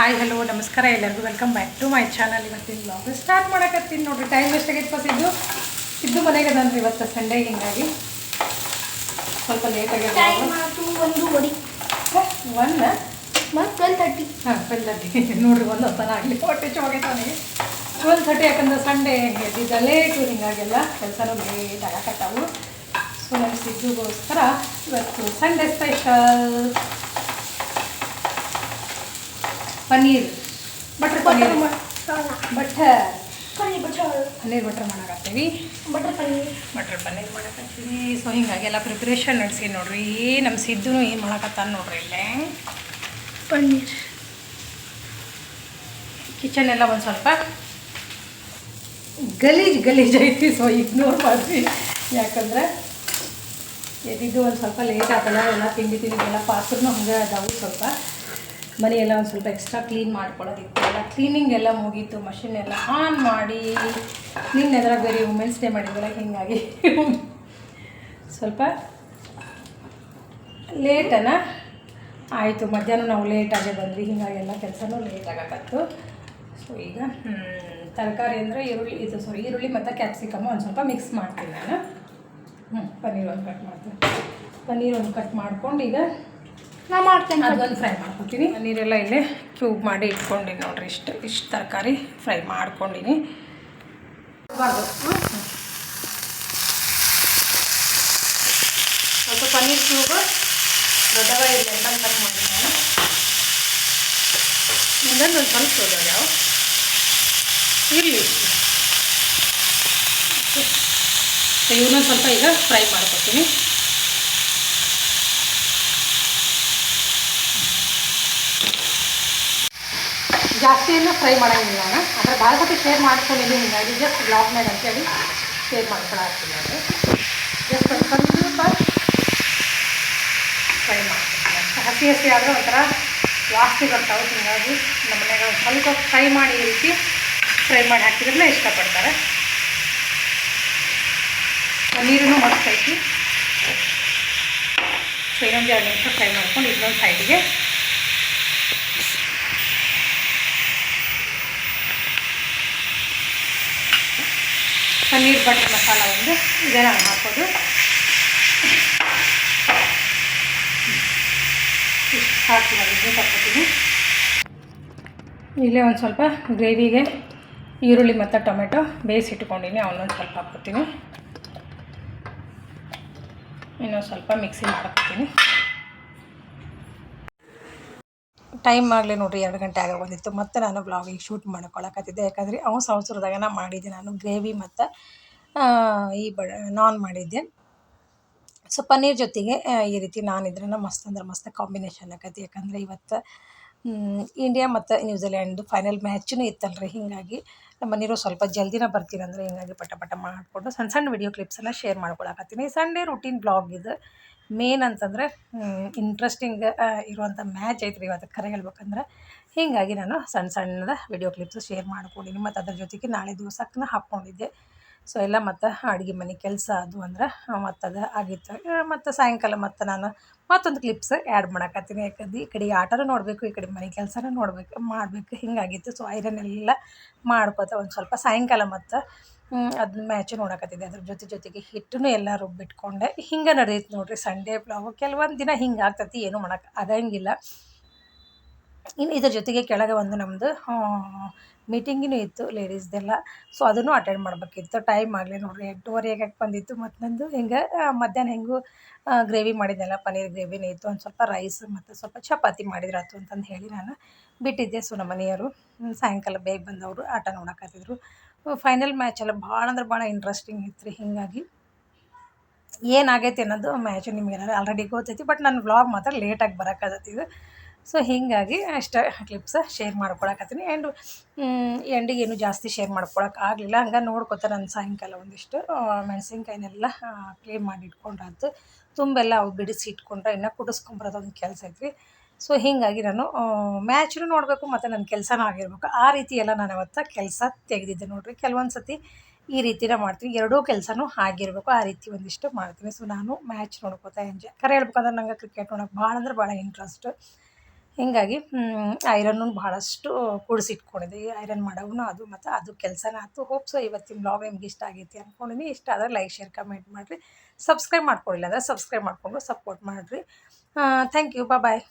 Hi hello ನಮಸ್ಕಾರ. ಎಲ್ಲರಿಗೂ welcome back to my channel ಇವತ್ತಿನ ಬ್ಲಾಗ್ ಸ್ಟಾರ್ಟ್ ಮಾಡಕತ್ತೀನಿ. ನೋಡಿರಿ ಟೈಮ್ ಎಷ್ಟಾಗೈತೆ ಬಸ್ಸಿದ್ದು ಇದ್ದು ಮನೆಗೆ ಅದನ್ರಿ ಇವತ್ತು ಸಂಡೇ ಹಿಂಗಾಗಿ. ಸ್ವಲ್ಪ ಲೇಟಾಗಿ ಒಂದು ಒಂದೂವರೆ ಒನ್ ಮತ್ತು ಟ್ವೆಲ್ ತರ್ಟಿ ಹಾಂ ಟ್ವೆಲ್ ತರ್ಟಿ ನೋಡಿರಿ ಒಂದು ಹೊತ್ತನ ಆಗಲಿ ಹೊಟ್ಟೆ ಹೋಗೈತೆ ನನಗೆ ಟ್ವೆಲ್ ತರ್ಟಿ ಯಾಕಂದ್ರೆ ಸಂಡೇ ಇದ್ದ ಲೇಟು ಹಿಂಗಾಗೆಲ್ಲ ಕೆಲಸನೂ ಲೇಟ್ ಆಗಕತ್ತಾವು. ಸೊ ನಮ್ಮ ಸಿದ್ದುಗೋಸ್ಕರ ಇವತ್ತು Sunday special paneer. Butter paneer. Butter. Paneer butter. Paneer butter ಮಾಡಕತ್ತೀವಿ. Butter paneer. Butter paneer ಮಾಡಕತ್ತೀವಿ. ಸೊ ಹಿಂಗಾಗಿ ಎಲ್ಲ ಪ್ರಿಪ್ರೇಷನ್ ನಡೆಸಿ ನೋಡ್ರಿ. ನಮ್ಮ ಸಿದ್ದು ಏನು ಮಾಡಕತ್ತಾನ ನೋಡ್ರಿ ಇಲ್ಲೇ. ಪನ್ನೀರ್. ಕಿಚನ್ ಎಲ್ಲ ಒಂದು ಸ್ವಲ್ಪ ಗಲೀಜ್ ಗಲೀಜ್ ಐತಿ. ಸೊ ಇಗ್ನೋರ್ ಮಾಡ್ರಿ. ಯಾಕಂದ್ರೆ ಎದ್ದಿದ್ದು ಒಂದು ಸ್ವಲ್ಪ ಲೇಟ್ ಆಗಲ್ಲ ಎಲ್ಲ ತಿಂಡಿ ತಿಂಡಿ ಎಲ್ಲ ಪಾತ್ರನೂ ಹಂಗೆ ಅದಾವು ಸ್ವಲ್ಪ. ಮನೆ ಎಲ್ಲ ಒಂದು ಸ್ವಲ್ಪ ಎಕ್ಸ್ಟ್ರಾ ಕ್ಲೀನ್ ಮಾಡ್ಕೊಳ್ಳೋದಿತ್ತು ಎಲ್ಲ ಕ್ಲೀನಿಂಗ್ ಎಲ್ಲ ಮುಗೀತು ಮಷಿನ್ ಎಲ್ಲ ಆನ್ ಮಾಡಿ. ನಿನ್ನೆ ಅದ್ರಾಗ ಬೇರೆ ವುಮೆನ್ಸ್ ಡೇ ಮಾಡಿದ್ವಲ್ಲ, ಹಿಂಗಾಗಿ. ಸ್ವಲ್ಪ ಲೇಟನ ಆಯಿತು, ಮಧ್ಯಾಹ್ನ ನಾವು ಲೇಟಾಗೆ ಬಂದ್ವಿ. ಹಿಂಗಾಗಿ ಎಲ್ಲ ಕೆಲಸನೂ ಲೇಟ್ ಆಗಕತ್ತು. ಸೊ ಈಗ ತರಕಾರಿ ಅಂದರೆ ಈರುಳ್ಳಿ, ಇದು ಸಾರಿ ಈರುಳ್ಳಿ ಮತ್ತು ಕ್ಯಾಪ್ಸಿಕಮ್ ಒಂದು ಸ್ವಲ್ಪ ಮಿಕ್ಸ್ ಮಾಡ್ತೀನಿ ನಾನು. ಹ್ಞೂ ಪನ್ನೀರ್ ಒಂದು ಕಟ್ ಮಾಡ್ತೀನಿ. ಪನ್ನೀರ್ ಒಂದು ಕಟ್ ಮಾಡ್ಕೊಂಡು ಈಗ ನಾ ಮಾಡ್ತೇನೆ. ಅದೊಂದು ಫ್ರೈ ಮಾಡ್ಕೊತೀನಿ. ನೀರೆಲ್ಲ ಇಲ್ಲೇ ಕ್ಯೂಬ್ ಮಾಡಿ ಇಟ್ಕೊಂಡಿನಿ ನೋಡ್ರಿ. ಇಷ್ಟು ಇಷ್ಟು ತರಕಾರಿ ಫ್ರೈ ಮಾಡ್ಕೊಂಡಿನಿ. ಬಾರ್ದು. ಸ್ವಲ್ಪ ಪನ್ನೀರ್ ಕ್ಯೂಬ್ ದೊಡ್ಡವ ಇರಲಿ ಅಂತ ಕಟ್ ಮಾಡಿದ್ದೀನಿ ನಾನು. ಇನ್ನೊಂದು ಒಂದು ಸ್ವಲ್ಪ ಯಾವ ಇರಲಿ. ಇವನ್ನೊಂದು ಸ್ವಲ್ಪ ಈಗ ಫ್ರೈ ಮಾಡ್ಕೊತೀನಿ. ಜಾಸ್ತಿ ಏನು ಫ್ರೈ ಮಾಡೋಂಗಿಲ್ಲ ನಾನು. ಆದರೆ ಭಾಳ ಸತಿ ಶೇರ್ ಮಾಡ್ಕೊಂಡಿದ್ದೀನಿ ಹಿಂಗಾಗಿ ಜಸ್ಟ್ ಬ್ಲಾಗ್ನಾಗ ಅಂತೇಳಿ ಶೇರ್ ಮಾಡ್ಕೊಳತ್ತೀನಿ ನಾನು. ಜಸ್ಟ್ ಒಂದು ಸ್ವಲ್ಪ ಫ್ರೈ ಮಾಡ್ತೀನಿ. ಹಸಿ ಹಸಿ ಆದರೆ ಒಂಥರ ವಾಸನೆ ಬರ್ತಾವೆ ಹಿಂಗಾಗಿ ನಮ್ಮ ಮನೆಯಾಗ ಒಂದು ಸ್ವಲ್ಪ ಫ್ರೈ ಮಾಡಿ ಈ ರೀತಿ ಫ್ರೈ ಮಾಡಿ ಹಾಕಿದ್ರೆ ಇಷ್ಟಪಡ್ತಾರೆ. ನೀರನ್ನು ಮಸ್ತ್ ಐತಿ. ಸೊ ಇನ್ನೊಂದು ಎರಡು ನಿಮಿಷ ಫ್ರೈ ಮಾಡ್ಕೊಂಡು ಇನ್ನೊಂದು ಸೈಡಿಗೆ ಪನ್ನೀರ್ ಬಟರ್ ಮಸಾಲ ಒಂದು ಇದನ್ನ ಹಾಕೋದು ಇಷ್ಟು ಹಾಕಿ ಇದನ್ನು ತಗೋತೀನಿ ಇಲ್ಲೇ ಒಂದು ಸ್ವಲ್ಪ ಗ್ರೇವಿಗೆ ಈರುಳ್ಳಿ ಮತ್ತು ಟೊಮೆಟೊ ಬೇಯಿಸಿಟ್ಕೊಂಡಿನಿ ಅವನ್ನೊಂದು ಸ್ವಲ್ಪ ಹಾಕ್ಕೊತೀನಿ. ಇನ್ನೊಂದು ಸ್ವಲ್ಪ ಮಿಕ್ಸಿ ಮಾಡ್ಕೊತೀನಿ ಟೈಮ್ ಆಗಲಿ ನೋಡಿರಿ, ಎರಡು ಗಂಟೆ ಆಗ ಬಂದಿತ್ತು. ಮತ್ತು ನಾನು ಬ್ಲಾಗಿಗೆ ಶೂಟ್ ಮಾಡ್ಕೊಳಕತ್ತಿದ್ದೆ. ಯಾಕಂದರೆ ಅವನು ಸಂವತ್ಸರದಾಗ ನಾನು ಮಾಡಿದ್ದೆ. ನಾನು ಗ್ರೇವಿ ಮತ್ತು ಈ ಬಡ ನಾನ್ ಮಾಡಿದ್ದೆ. ಸೊ, ಪನ್ನೀರ್ ಜೊತೆಗೆ ಈ ರೀತಿ ನಾನ್ ಇದ್ರೆ ಮಸ್ತ್ ಅಂದ್ರೆ ಮಸ್ತ್ ಕಾಂಬಿನೇಷನ್ ಆಕತಿ ಯಾಕಂದರೆ ಇವತ್ತು ಇಂಡಿಯಾ ಮತ್ತು ನ್ಯೂಜಿಲ್ಯಾಂಡ್ದು ಫೈನಲ್ ಮ್ಯಾಚೂ ಇತ್ತಲ್ರಿ, ಹೀಗಾಗಿ ನಮ್ಮ ಮನೆಯವರು ಸ್ವಲ್ಪ ಜಲ್ದಿನ ಬರ್ತೀನಿ ಅಂದ್ರೆ ಹಿಂಗಾಗಿ ಪಟ ಪಟ ಮಾಡಿಕೊಂಡು ಸಣ್ಣ ಸಣ್ಣ ವಿಡಿಯೋ ಕ್ಲಿಪ್ಸನ್ನು ಶೇರ್ ಮಾಡ್ಕೊಳಕತ್ತೀನಿ. ಸಂಡೇ ರುಟೀನ್ ಬ್ಲಾಗ್ ಇದು ಮೇನ್ ಅಂತಂದರೆ ಇಂಟ್ರೆಸ್ಟಿಂಗ್ ಇರುವಂಥ ಮ್ಯಾಚ್ ಐತ್ರಿ ಇವತ್ತು ಕರೆ ಹೇಳ್ಬೇಕಂದ್ರೆ. ಹೀಗಾಗಿ ನಾನು ಸಣ್ಣ ಸಣ್ಣದ ವಿಡಿಯೋ ಕ್ಲಿಪ್ಸ್ ಶೇರ್ ಮಾಡ್ಕೊಂಡಿನಿ, ಮತ್ತು ಅದ್ರ ಜೊತೆಗೆ ನಾಳೆ ದಿವಸಕ್ಕೆ ಹಾಕ್ಕೊಂಡಿದ್ದೆ. ಸೊ ಎಲ್ಲ ಮತ್ತು ಅಡುಗೆ ಮನೆ ಕೆಲಸ ಅದು ಅಂದ್ರೆ ಮತ್ತು ಆಗಿತ್ತು. ಮತ್ತು ಸಾಯಂಕಾಲ ಮತ್ತು ನಾನು ಮತ್ತೊಂದು ಕ್ಲಿಪ್ಸ್ ಆ್ಯಡ್ ಮಾಡಕತ್ತೀನಿ. ಯಾಕಂದ್ರೆ ಈ ಕಡೆ ಆಟನೂ ನೋಡಬೇಕು, ಈ ಕಡೆ ಮನೆ ಕೆಲಸನೂ ನೋಡಬೇಕು, ಮಾಡಬೇಕು, ಹಿಂಗಾಗಿತ್ತು. ಸೊ ಐರನ್ ಎಲ್ಲ ಮಾಡ್ಕೋತ ಒಂದು ಸ್ವಲ್ಪ ಸಾಯಂಕಾಲ ಮತ್ತು ಅದನ್ನ ಮ್ಯಾಚು ನೋಡಕತ್ತಿದ್ದೆ. ಅದ್ರ ಜೊತೆ ಜೊತೆಗೆ ಹಿಟ್ಟನ್ನು ಎಲ್ಲ ರುಬ್ಬಿಟ್ಕೊಂಡೆ ಹಿಂಗೆ ನಡೆಯುತ್ತೆ ನೋಡಿರಿ ಸಂಡೇ ಪ್ಲಾವು ಕೆಲವೊಂದು ದಿನ ಹಿಂಗೆ ಆಗ್ತೈತಿ, ಏನೂ ಮಾಡೋಕೆ ಆಗಂಗಿಲ್ಲ. ಇನ್ನು ಇದ್ರ ಜೊತೆಗೆ ಕೆಳಗೆ ಒಂದು ನಮ್ಮದು ಮೀಟಿಂಗಿನೂ ಇತ್ತು ಲೇಡೀಸ್ದೆಲ್ಲ ಸೊ ಅದನ್ನು ಅಟೆಂಡ್ ಮಾಡಬೇಕಿತ್ತು. ಟೈಮ್ ಆಗಲಿ ನೋಡಿರಿ ಎಂಟೂವರೆಗೆ ಬಂದಿತ್ತು ಮತ್ತು ನಂದು. ಹಿಂಗೆ ಮಧ್ಯಾಹ್ನ ಹೆಂಗೂ ಗ್ರೇವಿ ಮಾಡಿದ್ದೆಲ್ಲ ಪನ್ನೀರ್ ಗ್ರೇವಿನೇ ಇತ್ತು. ಒಂದು ಸ್ವಲ್ಪ ರೈಸ್ ಮತ್ತು ಸ್ವಲ್ಪ ಚಪಾತಿ ಮಾಡಿದ್ರಾತು ಅಂತಂದು ಹೇಳಿ ನಾನು ಬಿಟ್ಟಿದ್ದೆ. ಸೊ ನಮ್ಮ ಮನೆಯವರು ಸಾಯಂಕಾಲ ಬೇಗ ಬಂದವರು, ಆಟ ನೋಡಕತ್ತಿದ್ರು ಫೈನಲ್ ಮ್ಯಾಚ್ ಎಲ್ಲ ಭಾಳ ಅಂದ್ರೆ ಭಾಳ ಇಂಟ್ರೆಸ್ಟಿಂಗ್ ಇತ್ತು ರೀ. ಹೀಗಾಗಿ ಏನಾಗೈತೆ ಅನ್ನೋದು ಮ್ಯಾಚು ನಿಮಗೆ ಆಲ್ರೆಡಿ ಗೊತ್ತೈತಿ ಬಟ್ ನನ್ನ ವ್ಲಾಗ್ ಮಾತ್ರ ಲೇಟಾಗಿ ಬರೋಕ್ಕಾಗತ್ತಿದ್ದು ಸೊ ಹೀಗಾಗಿ ಅಷ್ಟು ಕ್ಲಿಪ್ಸ್ ಶೇರ್ ಮಾಡ್ಕೊಳಕತ್ತೀನಿ. ಆ್ಯಂಡ್ ಎಂಡಿಗೆ ಏನು ಜಾಸ್ತಿ ಶೇರ್ ಮಾಡ್ಕೊಳಕ್ಕೆ ಆಗಲಿಲ್ಲ. ಹಂಗೆ ನೋಡ್ಕೊತಾರೆ ನಾನು ಸಾಯಂಕಾಲ ಒಂದಿಷ್ಟು. ಮೆಣಸಿನ್ಕಾಯಿನೆಲ್ಲ ಕ್ಲೀನ್ ಮಾಡಿ ಇಟ್ಕೊಂಡ್ರಾತು ತುಂಬೆಲ್ಲ ಅವು ಬಿಡಿಸಿ ಇಟ್ಕೊಂಡ್ರೆ ಇನ್ನು ಕುಡಿಸ್ಕೊಂಬರೋದು ಒಂದು ಕೆಲಸ ಐತ್ರಿ. ಸೊ ಹೀಗಾಗಿ ನಾನು ಮ್ಯಾಚ್ನು ನೋಡಬೇಕು ಮತ್ತು ನನ್ನ ಕೆಲಸನೂ ಆಗಿರ್ಬೇಕು. ಆ ರೀತಿ ಎಲ್ಲ ನಾನು ಅವತ್ತು ಕೆಲಸ ತೆಗೆದಿದ್ದೆ ನೋಡಿರಿ. ಕೆಲವೊಂದು ಸತಿ ಈ ರೀತಿನ ಮಾಡ್ತೀನಿ. ಎರಡೂ ಕೆಲಸನೂ ಆಗಿರಬೇಕು. ಆ ರೀತಿ ಒಂದಿಷ್ಟು ಮಾಡ್ತೀನಿ. ಸೊ ನಾನು ಮ್ಯಾಚ್ ನೋಡ್ಕೋತಾ ಎಂಜಾಯ್ ಕರೆ ಹೇಳ್ಬೇಕಂದ್ರೆ ನಂಗೆ ಕ್ರಿಕೆಟ್ ನೋಡೋಕೆ ಭಾಳ ಅಂದ್ರೆ ಭಾಳ ಇಂಟ್ರೆಸ್ಟ್ ಹೀಗಾಗಿ ಐರನ್ನು ಭಾಳಷ್ಟು ಕೂಡಿಸಿಟ್ಕೊಂಡಿದ್ದೆ. ಐರನ್ ಮಾಡೋವನು ಅದು, ಮತ್ತು ಅದು ಕೆಲಸನ ಆಯ್ತು ಹೋಪ್ಸು ಇವತ್ತಿನ ಬ್ಲಾಗ್ ನಿಮ್ಗೆ ಇಷ್ಟ ಆಗೈತಿ ಅಂದ್ಕೊಂಡಿನಿ ಇಷ್ಟ ಆದರೆ ಲೈಕ್ ಶೇರ್ ಕಮೆಂಟ್ ಮಾಡಿರಿ. ಸಬ್ಸ್ಕ್ರೈಬ್ ಮಾಡ್ಕೊಳ್ಳಿಲ್ಲ ಅಂದರೆ ಸಬ್ಸ್ಕ್ರೈಬ್ ಮಾಡಿಕೊಂಡು ಸಪೋರ್ಟ್ ಮಾಡಿರಿ. Thank you bye